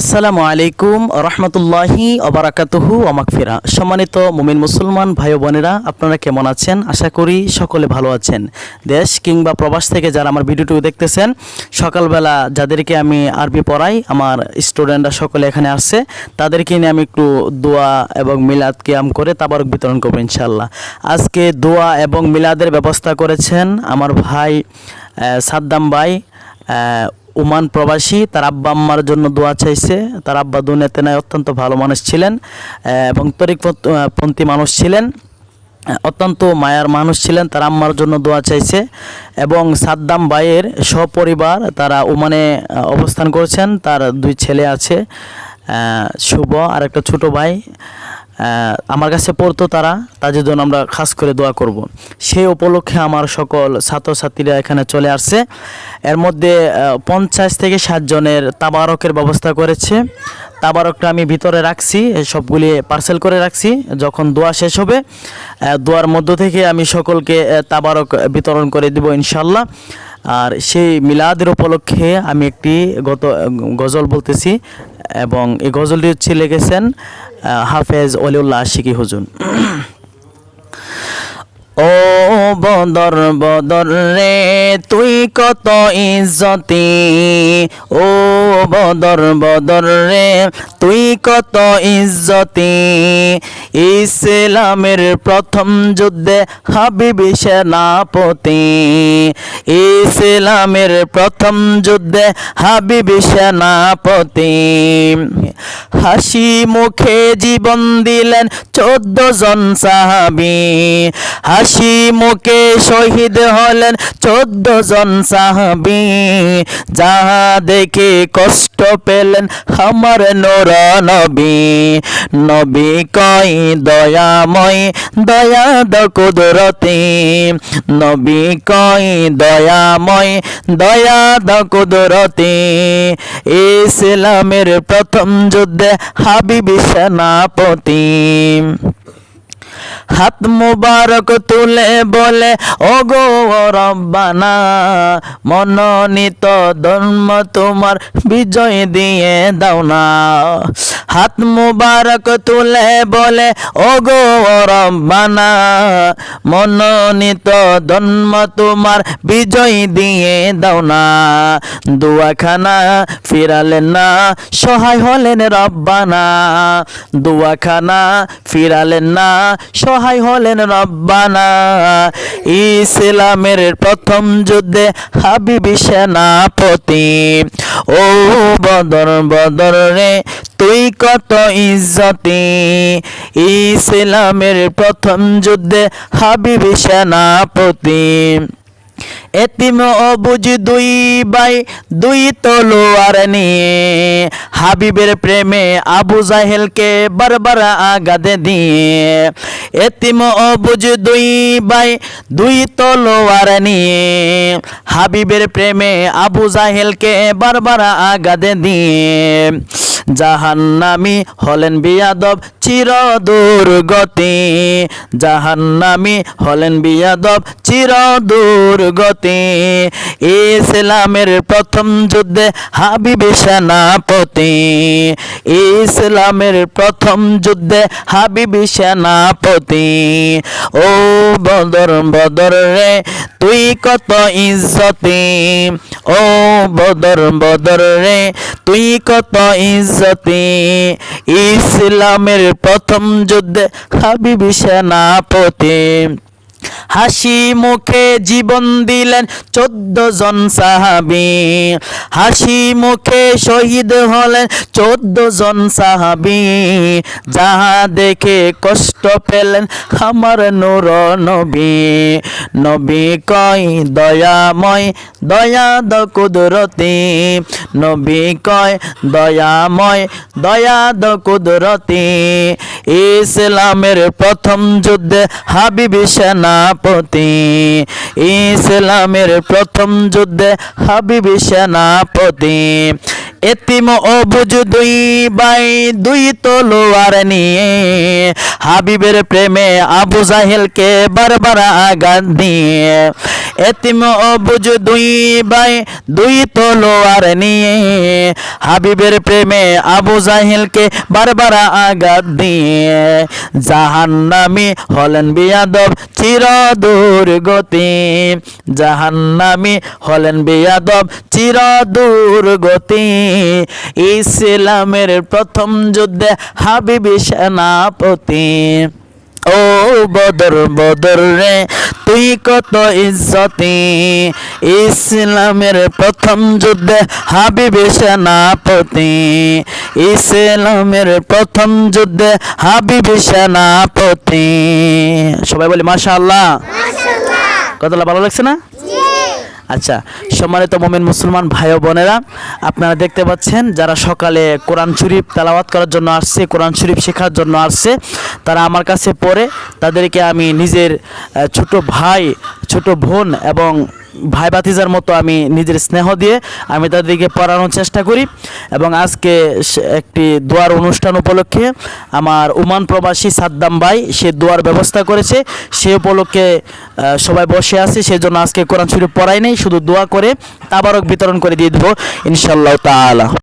আসসালামু আলাইকুম রহমতুল্লাহি অবরাকাতুহু ওমাকফিরা সম্মানিত মুমিন মুসলমান ভাই বোনেরা, আপনারা কেমন আছেন? আশা করি সকলে ভালো আছেন। দেশ কিংবা প্রবাস থেকে যারা আমার ভিডিওটি দেখতেছেন, সকালবেলা যাদেরকে আমি আরবি পড়াই, আমার স্টুডেন্টরা সকলে এখানে আসছে, তাদেরকে নিয়ে আমি একটু দোয়া এবং মিলাদ কিয়াম করে তাবারক বিতরণ করব ইনশাল্লাহ আজকে দোয়া এবং মিলাদের ব্যবস্থা করেছেন আমার ভাই সাদ্দাম ভাই ওমান প্রবাসী, তার আব্বা আম্মার জন্য দোয়া চাইছে। তার আব্বা দুনিয়াতে নাই, অত্যন্ত ভালো মানুষ ছিলেন এবং তরিকপন্থী মানুষ ছিলেন অত্যন্ত মায়ার মানুষ ছিলেন, তার আম্মার জন্য দোয়া চাইছে, এবং সাদ্দাম ভাইয়ের সপরিবার তারা ওমানে অবস্থান করেছেন। তার দুই ছেলে আছে শুভ আর একটা ছোটো ভাই। আমার কাছে পড়তো তারা তাদের জন্য আমরা খাস করে দোয়া করব। সেই উপলক্ষে আমার সকল ছাত্রছাত্রীরা এখানে চলে আসছে। এর মধ্যে পঞ্চাশ থেকে ষাট জনের তাবারকের ব্যবস্থা করেছে। তাবারকটা আমি ভিতরে রাখছি সবগুলি পার্সেল করে রাখছি যখন দোয়া শেষ হবে দোয়ার মধ্য থেকে আমি সকলকে তাবারক বিতরণ করে দেব ইনশাল্লাহ আর সেই মিলাদের উপলক্ষে আমি একটি গত গজল বলতেছি এবং এই গজলটি হচ্ছে লিখেছেন আহ, হাফেজ অলিউল্লাহ আশিকি হুজুন ও বদর বদর রে, তুই কত ইজ্জতি? ও বদর বদর রে, তুই কত ইজ্জতি? ইসলামের প্রথম যুদ্ধে হাবিবি সেনাপতি। ইসলামের প্রথম যুদ্ধে হাবিবি সেনাপতি। হাসি মুখে জীবন দিলেন চোদ্দ জন সাহাবি। হাসি মুখে শহীদ হলেন চোদ্দ জন সাহাবি। যাহা দেখে কষ্ট পেলেন আমার নোর নবী নবী কই দয়াময় দয়া দ নবী কই দয়াময় দয়া দ ইসলামের প্রথম যুদ্ধে হাবিবি সেনাপতি। হাত মুবারক তুলে বলে, ওগো রব্বানা, মনোনীত ধর্ম তোমার বিজয় দিয়ে দাও না। হাত মুবারক তুলে বলে, ওগো রব্বানা, মনোনীত ধর্ম তোমার বিজয় দিয়ে দাও না। দুয়াখানা ফিরালেন না, সহায় হলেন রব্বানা। দুয়াখানা ফিরালেন না, সহায় হলেন রব্বানা। ইসলামের প্রথম যুদ্ধে হাবিবি সেনাপতি। ও বদর বদর রে, তুই কত ইজ্জতি। ইসলামের প্রথম যুদ্ধে হাবিবি সেনাপতি। এতিম অবুজ দুই বাই দুই তলোয়ার নিয়ে। হাবিবের প্রেমে আবু জাহেলকে বারবার আঘাত দিয়ে। এতিম অবুজ দুই বাই দুই তলোয়ার নিয়ে। হাবিবের প্রেমে আবু জাহেলকে বারবার আঘাত দিয়ে। জাহান্নামি হলেন বিয়াদব চির দুর্গতি জাহান্নামি হলেন বিয়াদব চির দুর্গতি ইসলামের প্রথম যুদ্ধে হাবিবি সেনাপতি। ইসলামের প্রথম যুদ্ধে হাবিবি সেনাপতি। ও বদর বদর রে, তুই কত ইজ্জতি। ও বদর বদর রে, তুই কত ইজ্জতি ইসলামের প্রথম যুদ্ধে হাবিবি সেনাপতি। হাসি মুখে জীবন দিলেন চোদ্দ জন সাহাবি। হাসি মুখে শহীদ হলেন চোদ্দ জন সাহাবি। যাহা দেখে কষ্ট পেলেন আমার নূর নবী। নবী কয়, দয়াময় দয়া দ কুদরতি। নবী কয়, দয়াময় দয়া দ কুদরতি। ইসলামের প্রথম যুদ্ধে হাবিবি সেনাপতি। ইসলামের প্রথম যুদ্ধে হাবিবি সেনাপতি। এতিম অবুজ দুই বাই দুই তলোয়ার নিয়ে হাবিবের প্রেমে আবু জাহেলকে বারবার আঘাত দিয়ে। এতিম অবুজ দুই বাই দুই তলোয়ার নিয়ে হাবিবের প্রেমে আবু জাহেলকে বারবার আঘাত দিয়ে। জাহান্নামি হলেন বিয়াদব চির দুর্গতি জাহান্নামি হলেন বিয়াদব চির দুর্গতি ইসলামের প্রথম যুদ্ধে হাবিবি সেনাপতি। ও বদর বদর রে তুই কত ইজ্জতি। ইসলামের প্রথম যুদ্ধে হাবিবি সেনাপতি। ইসলামের প্রথম যুদ্ধে হাবিবি সেনাপতি। সবাই বলি মাশাআল্লাহ। কতটা ভালো লাগছে না? আচ্ছা সম্মানিত মোমেন মুসলমান ভাই ও বোনেরা, আপনারা দেখতে পাচ্ছেন যারা সকালে কোরআন শরীফ তালাবাত করার জন্য আসছে, কোরআন শরীফ শেখার জন্য আসছে, তারা আমার কাছে পড়ে, তাদেরকে আমি নিজের ছোট ভাই, ছোট বোন এবং ভাই বাতিজার মতো আমি নিজের স্নেহ দিয়ে আমি তাদেরকে পড়ানোর চেষ্টা করি এবং আজকে একটি দোয়ার অনুষ্ঠান উপলক্ষে আমার উমান প্রবাসী সাদ্দাম ভাই, সে দোয়ার ব্যবস্থা করেছে। সে উপলক্ষে সবাই বসে আছে সেই জন্য আজকে কোরআন শরীফ পড়াই নেই, শুধু দোয়া করে তাবারক বিতরণ করে দিয়ে দেবো ইনশাল্লাহ তাআলা।